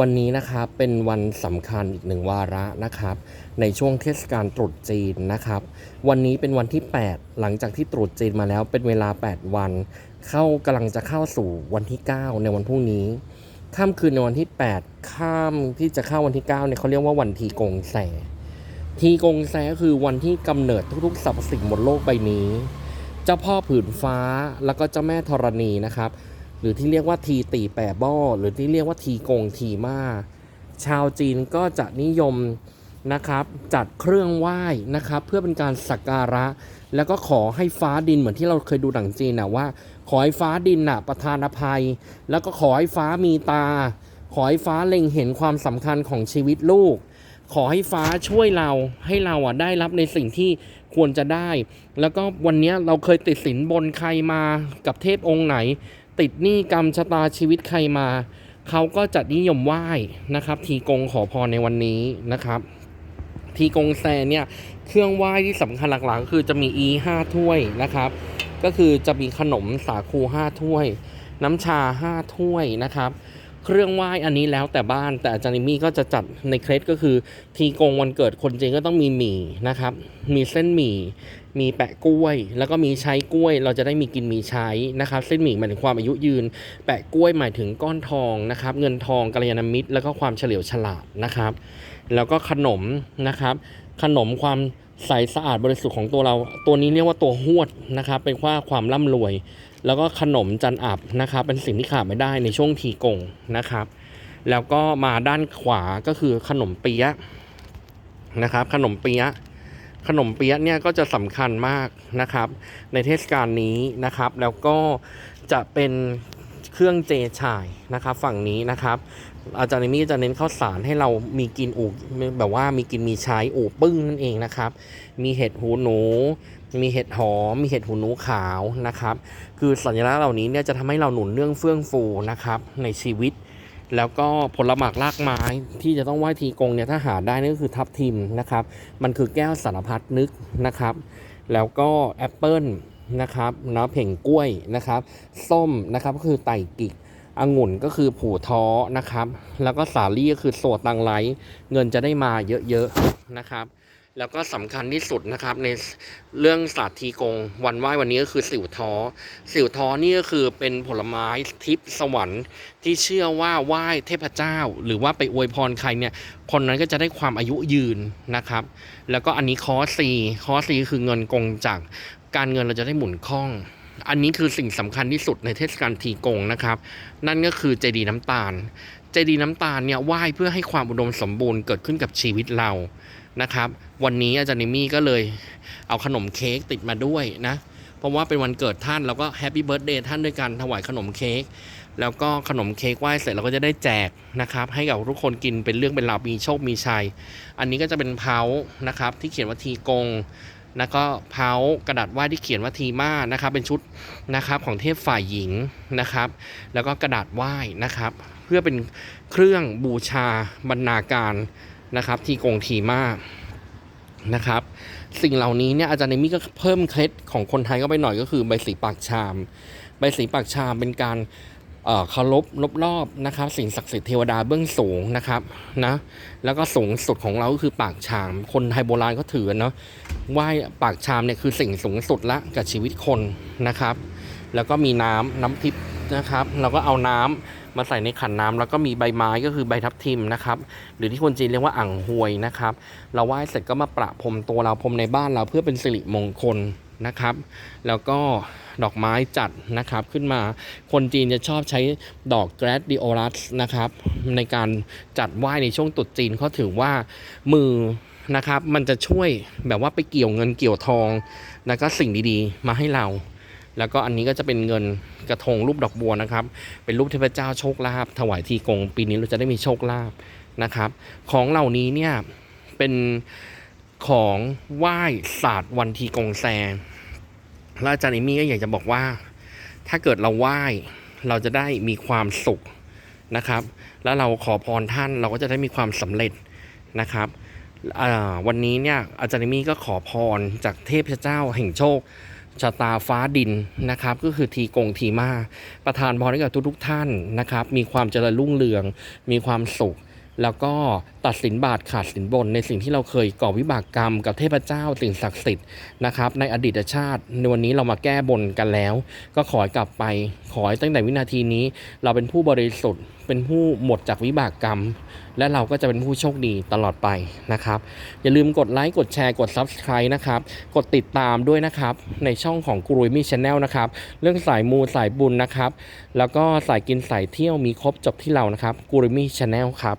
วันนี้นะครับเป็นวันสำคัญอีกหนึ่งวาระนะครับ ในช่วงเทศกาลตรุษจีนนะครับ วันนี้เป็นวันที่ 8 หลังจากที่ตรุษจีนมาแล้วเป็นเวลา 8 วัน เข้ากำลังจะเข้าสู่วันที่ 9 ในวันพรุ่งนี้ข้ามคืนในวันที่ 8 ข้ามที่จะเข้าวันที่ 9เนี่ยเขาเรียกว่าวันทีกงแสทีกงแสก็คือวันที่กำเนิดทุกๆสรรพสิ่งบนโลกใบนี้ เจ้าพ่อผืนฟ้าแล้วก็เจ้าแม่ธรณีนะครับ หรือที่เรียกว่าทีตีแปบ้อหรือที่เรียกว่าทีกงทีมาชาวจีนก็จะนิยมนะครับจัดเครื่องไหว้นะครับ เพื่อเป็นการสักการะ แล้วก็ขอให้ฟ้าดินเหมือนที่เราเคยดูหนังจีนนะว่า ขอให้ฟ้าดินน่ะประทานอภัย แล้วก็ขอให้ฟ้ามีตา ขอให้ฟ้าเล็งเห็นความสำคัญของชีวิตลูก ขอให้ฟ้าช่วยเราให้เราอะได้รับในสิ่งที่ควรจะได้ แล้วก็วันนี้เราเคยติดสินบนใครมากับเทพองค์ไหน ติดหนี้กรรมชะตาชีวิตใครมา เขาก็จะนิยมไหว้นะครับ ทีกงขอพรในวันนี้นะครับ ทีกงแซเนี่ยเครื่องไหว้ที่สำคัญหลักๆก็คือจะมีอีห้าถ้วยนะครับ ก็คือจะมีขนมสาคูห้าถ้วย น้ำชาห้าถ้วยนะครับ เครื่องไหว้อันนี้แล้วแต่บ้านแต่อาจารย์นิมี่ก็จะจัดในเคล็ดก็คือ ทีกงวันเกิดคนจริงก็ต้องมีหมี่นะครับ มีเส้นหมี่ มีแปะกล้วย แล้วก็มีใช้กล้วย เราจะได้มีกินมีใช้นะครับ เส้นหมี่หมายถึงความอายุยืน แปะกล้วยหมายถึงก้อนทองนะครับ เงินทองกัลยาณมิตร แล้วก็ความเฉลียวฉลาดนะครับ แล้วก็ขนมนะครับ ขนมความ ใสสะอาดบริสุทธิ์ของตัวเรา ตัวนี้เรียกว่าตัวหวดนะครับ เป็นว่าความร่ำรวย แล้วก็ขนมจันอับนะครับ เป็นสิ่งที่ขาดไม่ได้ในช่วงทีกงนะครับ แล้วก็มาด้านขวาก็คือขนมเปี๊ยะนะครับ ขนมเปี๊ยะขนมเปี๊ยะเนี่ยก็จะสำคัญมากนะครับ ในเทศกาลนี้นะครับ แล้วก็จะเป็นเครื่องเจฉ่ายนะครับ ฝั่งนี้นะครับ อาจารย์นิมี่จะเน้นข้าวสารให้เรามีกินอูแบบว่ามีกินมีใช้อูปึ้งนั่นเองนะครับ มีเห็ดหูหนู มีเห็ดหอม มีเห็ดหูหนูขาวนะครับ คือสัญลักษณ์เหล่านี้เนี่ยจะทำให้เราหนุนเรื่องเฟื่องฟูนะครับในชีวิต แล้วก็ผลหมากรากไม้ที่จะต้องไหว้ทีกงเนี่ยถ้าหาได้นี่ก็คือทับทิมนะครับ มันคือแก้วสารพัดนึกนะครับ แล้วก็แอปเปิลนะครับน้ำเพ่งกล้วยนะครับ ส้มนะครับก็คือไต่กิก องุ่นก็คือผู่ท้อนะครับ แล้วก็สาลี่ก็คือโสดตังไลเงินจะได้มาเยอะๆนะครับ แล้วก็สำคัญที่สุดนะครับในเรื่องศาสตร์ทีกงวันไหว้วันนี้ก็คือสิวท้อ สิวท้อนี่ก็คือเป็นผลไม้ทิพย์สวรรค์ที่เชื่อว่าไหว้เทพเจ้า หรือว่าไปอวยพรใครเนี่ยคนนั้นก็จะได้ความอายุยืนนะครับ แล้วก็อันนี้คอซีคอซีคือเงินกงจากการเงินเราจะได้หมุนคล่อง อันนี้คือสิ่งสำคัญที่สุดในเทศกาลทีกงนะครับ นั่นก็คือเจดีน้ำตาล เจดีน้ำตาลเนี่ยไหว้เพื่อให้ความอุดมสมบูรณ์เกิดขึ้นกับชีวิตเรานะครับ วันนี้อาจารย์นิมี่ก็เลยเอาขนมเค้กติดมาด้วยนะเพราะว่าเป็นวันเกิดท่านเราก็แฮปปี้เบิร์ดเดย์ท่านด้วยการถวายขนมเค้กแล้วก็ขนมเค้กไหว้เสร็จเราก็จะได้แจกนะครับ ให้กับทุกคนกินเป็นเรื่องเป็นราวมีโชคมีชัย อันนี้ก็จะเป็นเพานะครับที่เขียนว่าทีกง แล้วก็เพากระดาษไหว้ที่เขียนว่าทีมานะครับ เป็นชุดนะครับของเทพฝ่ายหญิงนะครับ แล้วก็กระดาษไหว้นะครับ เพื่อเป็นเครื่องบูชาบรรณาการนะครับทีกงทีมานะครับ สิ่งเหล่านี้เนี่ยอาจารย์เนมี่ก็เพิ่มเคล็ดของคนไทยก็ไปหน่อยก็คือใบสีปากชาม ใบสีปากชามเป็นการ เคารพรบรอบนะครับสิ่งศักดิ์สิทธิ์เทวดาเบื้องสูงนะครับนะแล้วก็สูงสุดของเราก็คือปากชาม คนไทยโบราณก็ถือเนาะไหว้ปากชามเนี่ยคือสิ่งสูงสุดละกับชีวิตคนนะครับ แล้วก็มีน้ำน้ำทิพย์นะครับ เราก็เอาน้ำมาใส่ในขันน้ำแล้วก็มีใบไม้ก็คือใบทับทิมนะครับหรือที่คนจีนเรียกว่าอ่างหวยนะครับ เราไหว้เสร็จก็มาประพรมตัวเราพรมในบ้านเราเพื่อเป็นสิริมงคล นะครับ แล้วก็ดอกไม้จัดนะครับขึ้นมาคนจีนจะชอบใช้ดอกแกรดดิโอรัสนะครับ ในการจัดไหว้ในช่วงตรุษจีนเขาถือว่ามือนะครับ มันจะช่วยแบบว่าไปเกี่ยวเงินเกี่ยวทอง แล้วก็สิ่งดีๆ มาให้เรา แล้วก็อันนี้ก็จะเป็นเงินกระทงรูปดอกบัวนะครับ เป็นรูปเทพเจ้าโชคลาภถวายทีกงปีนี้เราจะได้มีโชคลาภนะครับ ของเหล่านี้เนี่ยเป็น ของไหว้ศาสตร์วันทีกงแซงแล้วอาจารย์เอมี่ก็อยากจะบอกว่า ถ้าเกิดเราไหว้เราจะได้มีความสุขนะครับ แล้วเราขอพรท่านเราก็จะได้มีความสำเร็จนะครับวันนี้เนี่ยอาจารย์เอมี่ก็ขอพรจากเทพเจ้าแห่งโชคชะตาฟ้าดินนะครับ ก็คือทีกงทีมาประทานพรให้กับทุกๆท่านนะครับ มีความเจริญรุ่งเรือง มีความสุข แล้วก็ตัดสินบาทขาดสินบนในสิ่งที่เราเคยก่อวิบากกรรมกับเทพเจ้าสิ่งศักดิ์สิทธิ์นะครับในอดีตชาติในวันนี้เรามาแก้บนกันแล้ว ก็ขอให้กลับไปขอให้ตั้งแต่วินาทีนี้ เราเป็นผู้บริสุทธิ์ เป็นผู้หมดจากวิบากกรรม และเราก็จะเป็นผู้โชคดีตลอดไปนะครับ อย่าลืมกดไลค์กดแชร์กด Subscribe นะครับ กดติดตามด้วยนะครับ ในช่องของกรุยมี่ชาแนลนะครับ เรื่องสายมูสายบุญนะครับ แล้วก็สายกินสายเที่ยวมีครบจบที่เรานะครับกรุยมี่ชาแนลครับ